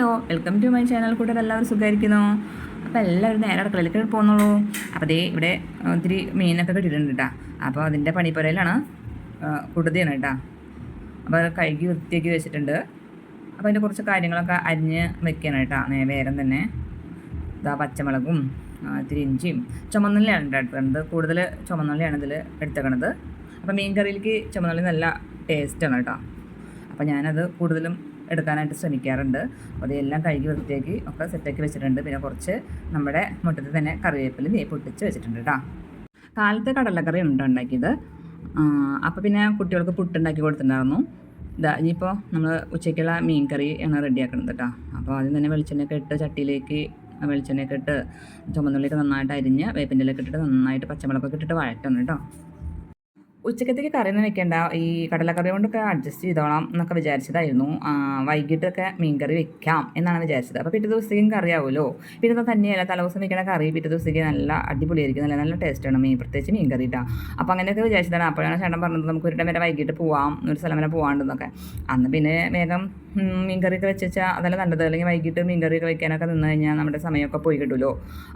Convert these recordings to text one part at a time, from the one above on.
Hello welcome to my channel കൂട്ടർ എല്ലാവരും സുഖമായിരിക്കുന്നു? അപ്പോൾ എല്ലാവരും നേരെ അടുക്കളയിലേക്ക് പോകുന്നുള്ളൂ അപ്പോൾ അതേ ഇവിടെ ഒത്തിരി മീനൊക്കെ കിട്ടിയിട്ടുണ്ട് കേട്ടോ അപ്പോൾ അതിന്റെ പണിപ്പുരയിലാണ് കുടുതയാണ് കേട്ടോ അപ്പോൾ അത് കഴുകി വൃത്തിയാക്കി വെച്ചിട്ടുണ്ട്. അപ്പോൾ അതിന്റെ കുറച്ച് കാര്യങ്ങളൊക്കെ അരിഞ്ഞ് വെക്കണം കേട്ടോ വേരം തന്നെ. ഇതാ പച്ചമുളകും ഇത്തിരി ഇഞ്ചിയും ചുമന്നുള്ളിയാണ് കേട്ടോ എടുക്കുന്നത് കൂടുതൽ ചുമന്നുള്ളിയാണ് ഇതിൽ എടുത്തേക്കണത്. അപ്പോൾ മീൻ കറിയിലേക്ക് ചുമന്നുള്ളി നല്ല ടേസ്റ്റാണ് കേട്ടോ അപ്പോൾ ഞാനത് കൂടുതലും എടുക്കാനായിട്ട് ശ്രമിക്കാറുണ്ട്. അപ്പോൾ അതെല്ലാം കഴുകി വൃത്തിയാക്കി ഒക്കെ സെറ്റാക്കി വെച്ചിട്ടുണ്ട്. പിന്നെ കുറച്ച് നമ്മുടെ മുട്ടത്തിൽ തന്നെ കറിവേപ്പില വേപ്പ് പൊട്ടിച്ച് വെച്ചിട്ടുണ്ട് കേട്ടോ. കാലത്തെ കടലക്കറി ഉണ്ട് ഉണ്ടാക്കിയത്. അപ്പോൾ പിന്നെ കുട്ടികൾക്ക് പുട്ടുണ്ടാക്കി കൊടുത്തിട്ടുണ്ടായിരുന്നു. ഇതാ ഇനിയിപ്പോൾ നമ്മൾ ഉച്ചയ്ക്കുള്ള മീൻ കറി ആണ് റെഡിയാക്കുന്നത് കേട്ടോ. അപ്പോൾ ആദ്യം തന്നെ വെളിച്ചെണ്ണയൊക്കെ ഇട്ട് ചട്ടിയിലേക്ക് വെളിച്ചെണ്ണയൊക്കെ ഇട്ട് ചുമന്നുള്ളിയൊക്കെ നന്നായിട്ട് അരിഞ്ഞ് വേപ്പിന്റെ ഇട്ടിട്ട് നന്നായിട്ട് പച്ചമുളകൊക്കെ ഇട്ടിട്ട് വഴറ്റണം കേട്ടോ. ഉച്ചക്കത്തേക്ക് കറിയൊന്നും വെക്കേണ്ട. ഈ കടലക്കറി കൊണ്ടൊക്കെ അഡ്ജസ്റ്റ് ചെയ്തോളാം എന്നൊക്കെ വിചാരിച്ചതായിരുന്നു. വൈകിട്ടൊക്കെ മീൻകറി വെക്കാം എന്നാണ് വിചാരിച്ചത്. അപ്പോൾ പിറ്റേ ദിവസത്തേക്കും കറി ആവുമല്ലോ പിന്നെ ഇത് തന്നെയല്ല തലേദിവസം വെക്കണ കറി പിറ്റേ ദിവസത്തേക്ക് നല്ല അടിപൊളിയായിരിക്കും. നല്ല നല്ല ടേസ്റ്റാണ് മീൻ പ്രത്യേകിച്ച് മീൻ കറി ഇട്ടാ അപ്പോൾ അങ്ങനെയൊക്കെ വിചാരിച്ചതാണ്. അപ്പോഴാണ് ചേട്ടൻ പറഞ്ഞത് നമുക്ക് ഒരു വരെ വൈകിട്ട് പോവാം ഒരു സ്ഥലം വരെ പോകാണ്ടെന്നൊക്കെ അന്ന് പിന്നെ വേഗം ഉം, മീൻ കറിയൊക്കെ വെച്ച് വെച്ചാൽ അതല്ല നല്ലത്. അല്ലെങ്കിൽ വൈകിട്ട് മീൻ വയ്ക്കാനൊക്കെ നിന്ന് കഴിഞ്ഞാൽ നമ്മുടെ സമയമൊക്കെ പോയി കിട്ടുമല്ലോ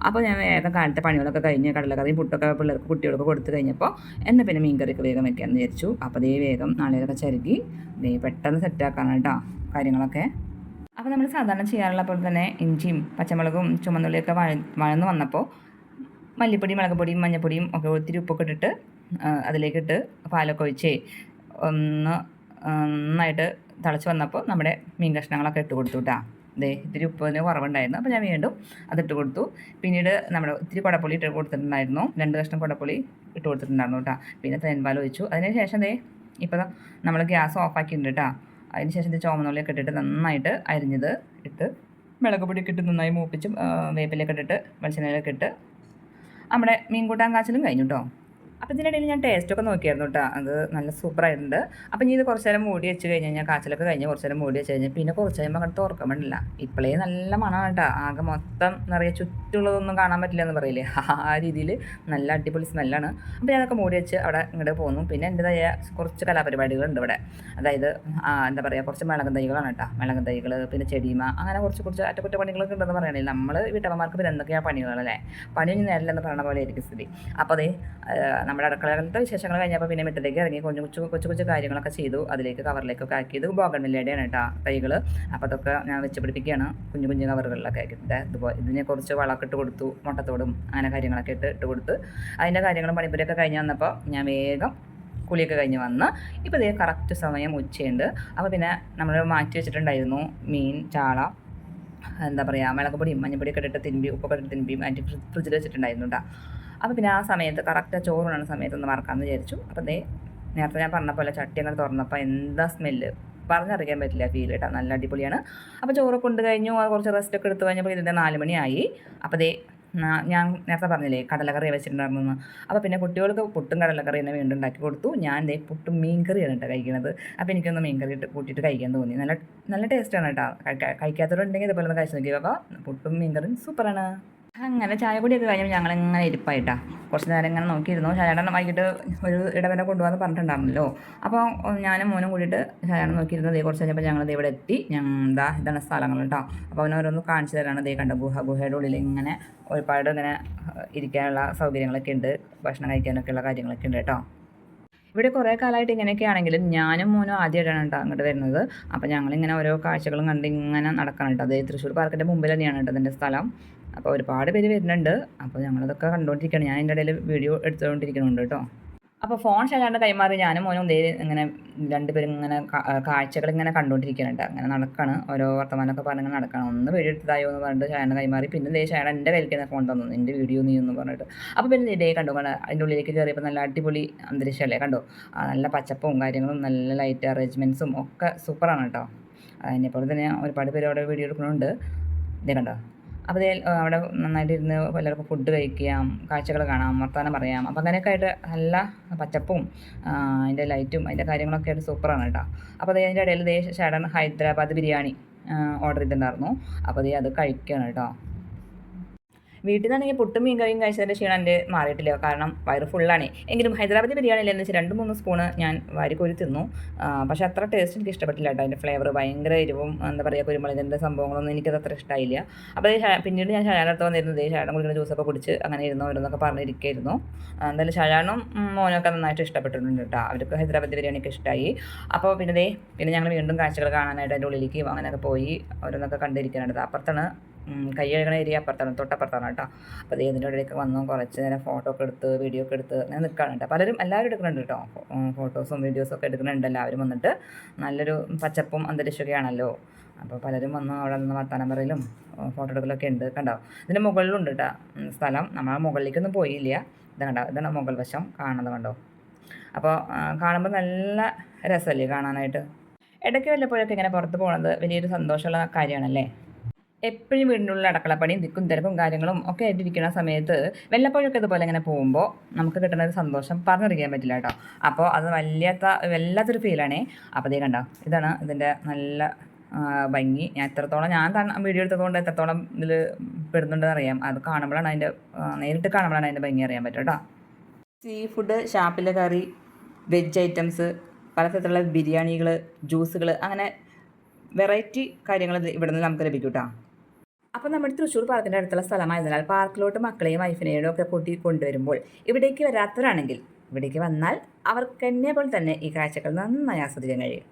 അപ്പോൾ ഞാൻ വേഗം കാലത്തെ പണികളൊക്കെ കഴിഞ്ഞ് കടലക്കറി പുട്ടൊക്കെ പിള്ളേർക്ക് കുട്ടികൾക്ക് കൊടുത്തു കഴിഞ്ഞപ്പോൾ എന്നാൽ പിന്നെ മീൻ കറിയൊക്കെ വേഗം വെക്കാമെന്ന് വിചാരിച്ചു. അപ്പോൾ ദേ വേഗം നാളെയൊക്കെ ചരുകി. ദേ പെട്ടെന്ന് സെറ്റാക്കാണ് കേട്ടോ കാര്യങ്ങളൊക്കെ. അപ്പോൾ നമ്മൾ സാധാരണ ചെയ്യാറുള്ള പോലെ തന്നെ ഇഞ്ചിയും പച്ചമുളകും ചുമന്നുള്ളിയൊക്കെ വഴ വഴന്ന് വന്നപ്പോൾ മല്ലിപ്പൊടിയും മുളക് പൊടിയും മഞ്ഞൾപ്പൊടിയും ഒക്കെ ഒത്തിരി ഉപ്പൊക്കെ ഇട്ടിട്ട് അതിലേക്കിട്ട് പാലൊക്കെ ഒഴിച്ച് ഒന്ന് നന്നായിട്ട് തിളച്ച് വന്നപ്പോൾ നമ്മുടെ മീൻ കഷ്ണങ്ങളൊക്കെ ഇട്ട് കൊടുത്തു കേട്ടോ ദേ ഇത്തിരി ഉപ്പിന് കുറവുണ്ടായിരുന്നു. അപ്പോൾ ഞാൻ വീണ്ടും അതിട്ട് കൊടുത്തു. പിന്നീട് നമ്മുടെ ഇത്തിരി കുടപ്പുളി ഇട്ട് കൊടുത്തിട്ടുണ്ടായിരുന്നു. രണ്ട് കഷ്ണം കുടപ്പുളി ഇട്ട് കൊടുത്തിട്ടുണ്ടായിരുന്നു കേട്ടോ പിന്നെ തേൻപാൽ ഒഴിച്ചു. അതിന് ശേഷം ദേ ഇപ്പോൾ നമ്മൾ ഗ്യാസ് ഓഫാക്കിയിട്ടുണ്ട് കേട്ടോ അതിന് ശേഷം ഇത് ചോമനുള്ളിയൊക്കെ ഇട്ടിട്ട് നന്നായിട്ട് അരിഞ്ഞത് ഇട്ട് മുളക് പൊടിയൊക്കെ ഇട്ട് നന്നായി മൂപ്പിച്ചും വേപ്പിലൊക്കെ ഇട്ടിട്ട് വെളിച്ചെണ്ണയിലൊക്കെ ഇട്ട് നമ്മുടെ മീൻ കൂട്ടാൻ കാച്ചിലും കഴിഞ്ഞു കേട്ടോ അപ്പോൾ ഇതിനിടയിൽ ഞാൻ ടേസ്റ്റൊക്കെ നോക്കിയായിരുന്നു കേട്ടോ അത് നല്ല സൂപ്പറായിട്ടുണ്ട് അപ്പോൾ ഇനി ഇത് കുറച്ച് നേരം മൂടി വെച്ച് കഴിഞ്ഞ് കഴിഞ്ഞാൽ കാച്ചിലൊക്കെ കഴിഞ്ഞ് കുറച്ച് നേരം മൂടി വെച്ച് കഴിഞ്ഞാൽ പിന്നെ കുറച്ച് കഴിയുമ്പോൾ അങ്ങോട്ട് തുറക്കാൻ പറ്റില്ല ഇപ്പോഴേ നല്ല മണമാണ് കേട്ടോ ആകെ മൊത്തം നിറയെ ചുറ്റുള്ളതൊന്നും കാണാൻ പറ്റില്ല എന്ന് പറയില്ലേ. ആ രീതിയിൽ നല്ല അടിപൊളി സ്മെല്ലാണ് അപ്പോൾ ഞാനൊക്കെ മൂടി വെച്ച് അവിടെ ഇങ്ങോട്ട് പോന്നു. പിന്നെ എന്റെതായ കുറച്ച് കലാപരിപാടികളുണ്ട് ഇവിടെ. അതായത് എന്താ പറയുക കുറച്ച് മിളകും തൈകളാണ് കേട്ടോ മിളകും തൈകൾ പിന്നെ ചെടിമ അങ്ങനെ കുറച്ച് കുറച്ച് അറ്റകുറ്റപ്പണികളൊക്കെ ഉണ്ടെന്ന് പറയണേ നമ്മൾ വീട്ടമ്മമാർക്ക് പിന്നെ എന്തൊക്കെയാണ് പണികളല്ലേ? പണി നേരില്ലെന്ന് പറയുന്ന പോലെ ആയിരിക്കും സ്ഥിതി. അപ്പോൾ അതേ നമ്മുടെ അടുക്കളകളുടെ വിശേഷങ്ങൾ കഴിഞ്ഞപ്പോൾ പിന്നെ മിറ്റത്തേക്ക് ഇറങ്ങി കൊച്ചു കൊച്ചു കൊച്ചു കൊച്ചു കാര്യങ്ങളൊക്കെ ചെയ്തു. അതിലേക്ക് കവറിലേക്കൊക്കെ ആക്കിയത് ബോഗൺവില്ലയുടെയാണ് കേട്ടോ തൈകൾ അപ്പോൾ അതൊക്കെ ഞാൻ വെച്ച് പിടിപ്പിക്കുകയാണ്. കുഞ്ഞു കുഞ്ഞു കവറുകളിലൊക്കെ ആക്കിയിട്ട് ഇതുപോലെ ഇതിനെ കുറച്ച് വളമൊക്കെ ഇട്ട് കൊടുത്തു. മുട്ടത്തോടും അങ്ങനെ കാര്യങ്ങളൊക്കെ ഇട്ട് ഇട്ട് കൊടുത്ത്. അതിന്റെ കാര്യങ്ങളും പണിപ്പുരയൊക്കെ കഴിഞ്ഞ് വന്നപ്പോൾ ഞാൻ വേഗം കുളിയൊക്കെ കഴിഞ്ഞ് വന്ന് ഇപ്പോൾ ഇതേ കറക്റ്റ് സമയം ഉച്ചയുണ്ട്. അപ്പോൾ പിന്നെ നമ്മൾ മാറ്റി വെച്ചിട്ടുണ്ടായിരുന്നു മീൻ ചാള എന്താ പറയുക മുളക് പൊടിയും മഞ്ഞപ്പൊടിയൊക്കെ ഇട്ടിട്ട് തിരുമ്പി ഉപ്പൊക്കെ ഇട്ടിട്ട് തിരുമ്പി മാറ്റി ഫ്രിഡ്ജിൽ വെച്ചിട്ടുണ്ടായിരുന്നു കേട്ടോ അപ്പോൾ പിന്നെ ആ സമയത്ത് കറക്റ്റ് ചോറുണ്ണുന്ന സമയത്ത് ഒന്ന് മറക്കാമെന്ന് വിചാരിച്ചു. അപ്പോൾ ദേ നേരത്തെ ഞാൻ പറഞ്ഞ പോലെ ചട്ടി അങ്ങനെ തുറന്നപ്പോൾ എന്താ സ്മെല്ല് പറഞ്ഞറിയിക്കാൻ പറ്റില്ല ഫീൽ കേട്ടോ നല്ല അടിപൊളിയാണ്. അപ്പോൾ ചോറ് കൊണ്ട് കഴിഞ്ഞു. കുറച്ച് റെസ്റ്റ് ഒക്കെ എടുത്തു കഴിഞ്ഞപ്പോൾ ഇതിന്റെ നാല് മണിയായി. അപ്പോൾ ദേ ഞാൻ നേരത്തെ പറഞ്ഞില്ലേ കടലക്കറി വെച്ചിട്ടുണ്ടായിരുന്നു അപ്പോൾ പിന്നെ കുട്ടികൾക്ക് പുട്ടും കടലക്കറി തന്നെ വീണ്ടും ഉണ്ടാക്കി കൊടുത്തു. ഞാൻ ദേ പുട്ടും മീൻ കറിയാണ് കേട്ടോ കഴിക്കുന്നത് അപ്പോൾ എനിക്കൊന്ന് മീൻ കറി ഇട്ട് കൂട്ടിയിട്ട് കഴിക്കാൻ തോന്നി. നല്ല നല്ല ടേസ്റ്റാണ് കേട്ടോ കഴിക്കാ- കഴിക്കാത്തവരുണ്ടെങ്കിൽ ഇതുപോലെ ഒന്ന് കഴിച്ചു നോക്കി അപ്പോൾ പുട്ടും മീൻ കറിയും സൂപ്പറാണ് അങ്ങനെ ചായ കൂടിയൊക്കെ ഞങ്ങൾ ഇങ്ങനെ ഇരിപ്പായിട്ടാ. കുറച്ച് നേരം ഇങ്ങനെ നോക്കിയിരുന്നു. ചായയുടെ വൈകിട്ട് ഒരു ഇടവരെ കൊണ്ടുപോകാന്ന് പറഞ്ഞിട്ടുണ്ടായിരുന്നല്ലോ. അപ്പോൾ ഞാനും മോനും കൂടിയിട്ട് ചായയുടെ നോക്കിയിരുന്നു. ദേ കുറച്ച് കഴിഞ്ഞപ്പോൾ ഞങ്ങൾ ഇവിടെ എത്തി. എന്താ ഇതാ ഇതാണ് സ്ഥലങ്ങൾ കേട്ടോ. അപ്പോൾ അവനെ ഓരോന്ന് കാണിച്ചു തരാണ്. ദേ കണ്ട ഗുഹ ഗുഹയുടെ ഉള്ളിൽ ഇങ്ങനെ ഒരുപാട് ഇങ്ങനെ ഇരിക്കാനുള്ള സൗകര്യങ്ങളൊക്കെ ഉണ്ട്. ഭക്ഷണം കഴിക്കാനൊക്കെയുള്ള കാര്യങ്ങളൊക്കെ ഉണ്ട് കേട്ടോ. ഇവിടെ കുറേ കാലമായിട്ട് ഇങ്ങനെയൊക്കെ ആണെങ്കിലും ഞാനും മോനും ആദ്യമായിട്ടാണ് കേട്ടോ അങ്ങോട്ട് വരുന്നത്. അപ്പോൾ ഞങ്ങളിങ്ങനെ ഓരോ കാഴ്ചകളും കണ്ട് ഇങ്ങനെ നടക്കണം കേട്ടോ. അതേ തൃശ്ശൂർ പാർക്കിന്റെ മുമ്പിൽ തന്നെയാണ് കേട്ടോ അതിന്റെ സ്ഥലം. അപ്പോൾ ഒരുപാട് പേര് വരുന്നുണ്ട്. അപ്പോൾ ഞങ്ങളതൊക്കെ കണ്ടുകൊണ്ടിരിക്കുകയാണ് ഞാൻ അതിന്റെ ഇടയിൽ വീഡിയോ എടുത്തുകൊണ്ടിരിക്കുന്നുണ്ട് കേട്ടോ. അപ്പോൾ ഫോൺ ശരിയാണ്ട് കൈമാറി ഞാനും മോനും ദേ ഇങ്ങനെ രണ്ടുപേരും ഇങ്ങനെ കാഴ്ചകൾ ഇങ്ങനെ കണ്ടുകൊണ്ടിരിക്കുന്നുണ്ട് അങ്ങനെ നടക്കാണ്. ഓരോ വർത്തമാനമൊക്കെ പറഞ്ഞ് നടക്കണം. ഒന്ന് വീഡിയോ എടുത്തതായോ എന്ന് പറഞ്ഞിട്ട് ചേട്ടൻ കൈമാറി. പിന്നെ ദേ ഷാന എന്റെ കയ്യിലേക്ക് ഫോൺ തന്നു എന്റെ വീഡിയോ നീ എന്ന് പറഞ്ഞിട്ട്. അപ്പോൾ പിന്നെ ഇതേ കണ്ടു കണ്ടോ അതിന്റെ ഉള്ളിലേക്ക് കയറിയപ്പോൾ നല്ല അടിപൊളി അന്തരീക്ഷമല്ലേ കണ്ടോ? നല്ല പച്ചപ്പും കാര്യങ്ങളും നല്ല ലൈറ്റ് അറേഞ്ച്മെന്റ്സും ഒക്കെ സൂപ്പറാണ് കേട്ടോ. അതിനെപ്പോലെ തന്നെ ഒരുപാട് പേര് അവിടെ വീഡിയോ എടുക്കുന്നുണ്ട്. ഇതേ കണ്ടോ? അപ്പോൾ അവിടെ നന്നായിട്ട് ഇരുന്ന് എല്ലാവർക്കും ഫുഡ് കഴിക്കാം കാഴ്ചകൾ കാണാം വർത്തമാനം പറയാം. അപ്പോൾ അങ്ങനെയൊക്കെ ആയിട്ട് നല്ല പച്ചപ്പും അതിന്റെ ലൈറ്റും അതിന്റെ കാര്യങ്ങളൊക്കെ ആയിട്ട് സൂപ്പറാണ് കേട്ടോ. അപ്പോൾ അതേ അതിന്റെ ഇടയിൽ ദേ ചേട്ടൻ ഹൈദരാബാദ് ബിരിയാണി ഓർഡർ ചെയ്തിട്ടുണ്ടായിരുന്നു. അപ്പോൾ അത് കഴിക്കുകയാണ് കേട്ടോ. വീട്ടിൽ നിന്നാണെങ്കിൽ പുട്ടും മീൻ കറിയും കഴിച്ചതിന്റെ ക്ഷീണം എന്റെ മാറിയിട്ടില്ല. കാരണം വയറ് ഫുള്ളാണ് എങ്കിലും ഹൈദരാബാദി ബിരിയാണിയിൽ എന്ന് വെച്ചാൽ രണ്ട് മൂന്ന് സ്പൂണ് ഞാൻ വാരിക്കോരി തിന്നു. പക്ഷേ അത്ര ടേസ്റ്റ് എനിക്ക് ഇഷ്ടപ്പെട്ടില്ല കേട്ടോ അതിന്റെ ഫ്ലേവർ ഭയങ്കര എരിവും എന്താ പറയുക കുരുമുളകിന്റെ സംഭവങ്ങളൊന്നും എനിക്കത് അത്ര ഇഷ്ടമായില്ല അപ്പോൾ പിന്നീട് ഞാൻ ഷാജാൻ അടുത്ത് വന്നിരുന്നത് ഷാജാൻ കുടിക്കുന്ന ജ്യൂസൊക്കെ കുടിച്ച് അങ്ങനെ ഇരുന്നു ഇരുന്നൊക്കെ പറഞ്ഞിരിക്കുകയായിരുന്നു ആ, എന്തായാലും ഷാജാനും ഉം, മോനൊക്കെ നന്നായിട്ട് ഇഷ്ടപ്പെട്ടിട്ടുണ്ട് കേട്ടോ. അവർക്ക് ഹൈദരാബാദി ബിരിയാണിയൊക്കെ ഇഷ്ടമായി അപ്പോൾ പിന്നെ ദേ പിന്നെ ഞങ്ങൾ വീണ്ടും കാഴ്ചകൾ കാണാനായിട്ട് അതിന്റെ ഉള്ളിലേക്ക് അങ്ങനെയൊക്കെ പോയി ഓരോന്നൊക്കെ കണ്ടിരിക്കാനുണ്ട് അപ്പുറത്താണ് കൈ കഴുകണ ഏരിയ അപ്പുറത്താണ് തൊട്ടപ്പുറത്താണ് കേട്ടോ. അപ്പോൾ ദേ ഇതിന്റെ ഇടയിലേക്ക് വന്നു കുറച്ച് നേരം ഫോട്ടോ ഒക്കെ എടുത്ത് വീഡിയോ ഒക്കെ എടുത്ത് അങ്ങനെ നിൽക്കാറുണ്ട് പലരും എല്ലാവരും എടുക്കുന്നുണ്ട് കേട്ടോ. ഫോട്ടോസും വീഡിയോസും ഒക്കെ എടുക്കുന്നുണ്ട് എല്ലാവരും വന്നിട്ട്. നല്ലൊരു പച്ചപ്പും അന്തരീക്ഷമൊക്കെയാണല്ലോ. അപ്പോൾ പലരും വന്ന് അവിടെ നിന്ന് വർത്താനം പറയലും ഫോട്ടോ എടുക്കലൊക്കെ ഉണ്ട് കണ്ടോ. ഇതിന്റെ മുകളിലുണ്ട് കേട്ടോ സ്ഥലം. നമ്മൾ മുകളിലേക്കൊന്നും പോയില്ല. ഇത് കണ്ടോ ഇതാണ് മുകൾ വശം കാണുന്നത് കണ്ടോ. അപ്പോൾ കാണുമ്പോൾ നല്ല രസമല്ലേ കാണാനായിട്ട്. ഇടയ്ക്ക് വല്ലപ്പോഴൊക്കെ ഇങ്ങനെ പുറത്ത് പോകുന്നത് വലിയൊരു സന്തോഷമുള്ള കാര്യമാണല്ലേ? എപ്പോഴും വീടിനുള്ളിൽ അടക്കളപ്പണിയും ദിക്കും തിരക്കും കാര്യങ്ങളും ഒക്കെ ആയിട്ടിരിക്കുന്ന സമയത്ത് വല്ലപ്പോഴൊക്കെ ഇതുപോലെ ഇങ്ങനെ പോകുമ്പോൾ നമുക്ക് കിട്ടുന്ന ഒരു സന്തോഷം പറഞ്ഞറിയിക്കാൻ പറ്റില്ല കേട്ടോ. അപ്പോൾ അത് വല്ലാത്ത വല്ലാത്തൊരു ഫീലാണേ അപ്പോൾ ഇതേ കണ്ടോ ഇതാണ് ഇതിന്റെ നല്ല ഭംഗി. ഞാൻ എത്രത്തോളം ഞാൻ വീഡിയോ എടുത്തതുകൊണ്ട് എത്രത്തോളം ഇതിൽ പെടുന്നുണ്ടെന്ന് അറിയാം. അത് കാണുമ്പോഴാണ് അതിന്റെ നേരിട്ട് കാണുമ്പോഴാണ് അതിന്റെ ഭംഗി അറിയാൻ പറ്റും കേട്ടോ. സീ ഫുഡ് ഷാപ്പിലെ കറി വെജ് ഐറ്റംസ് പലതരത്തിലുള്ള ബിരിയാണികൾ ജ്യൂസുകൾ അങ്ങനെ വെറൈറ്റി കാര്യങ്ങൾ ഇവിടെ നിന്ന് നമുക്ക് ലഭിക്കും കേട്ടോ. അപ്പോൾ നമ്മുടെ തൃശ്ശൂർ പാർക്കിന്റെ അടുത്തുള്ള സ്ഥലമായതിനാൽ പാർക്കിലോട്ട് മക്കളെയും വൈഫിനെയും ഒക്കെ കൂട്ടി കൊണ്ടുവരുമ്പോൾ ഇവിടേക്ക് വരാത്തവരാണെങ്കിൽ ഇവിടേക്ക് വന്നാൽ അവർക്ക് എന്നെ പോലെ തന്നെ ഈ കാഴ്ചകൾ നന്നായി ആസ്വദിക്കാൻ കഴിയും.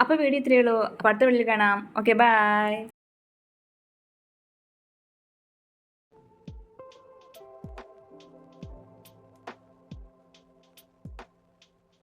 അപ്പോൾ വീഡിയോ ഇത്രയേ ഉള്ളൂ. അടുത്ത വീട്ടിൽ കാണാം. Okay bye